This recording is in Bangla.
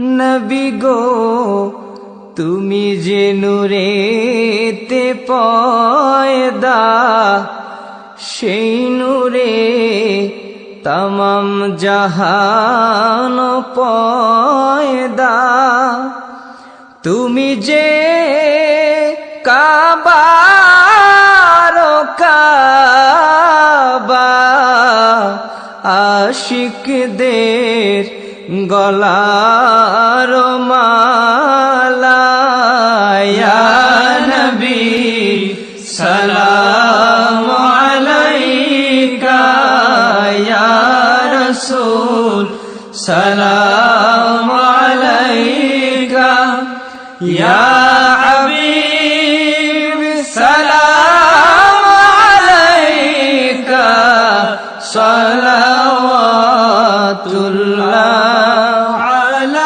নবী গো, তুমি যে নূরেতে পয়দা, সেই নূরে তমাম জাহান পয়দা। তুমি যে কাবার কাবা, আশিকদের গলার মালায়া নবী সালাম আলাইকা ইয়া রাসূল সালাম আলাইকা ইয়া হাবিব সালাম আলাইকা সালাম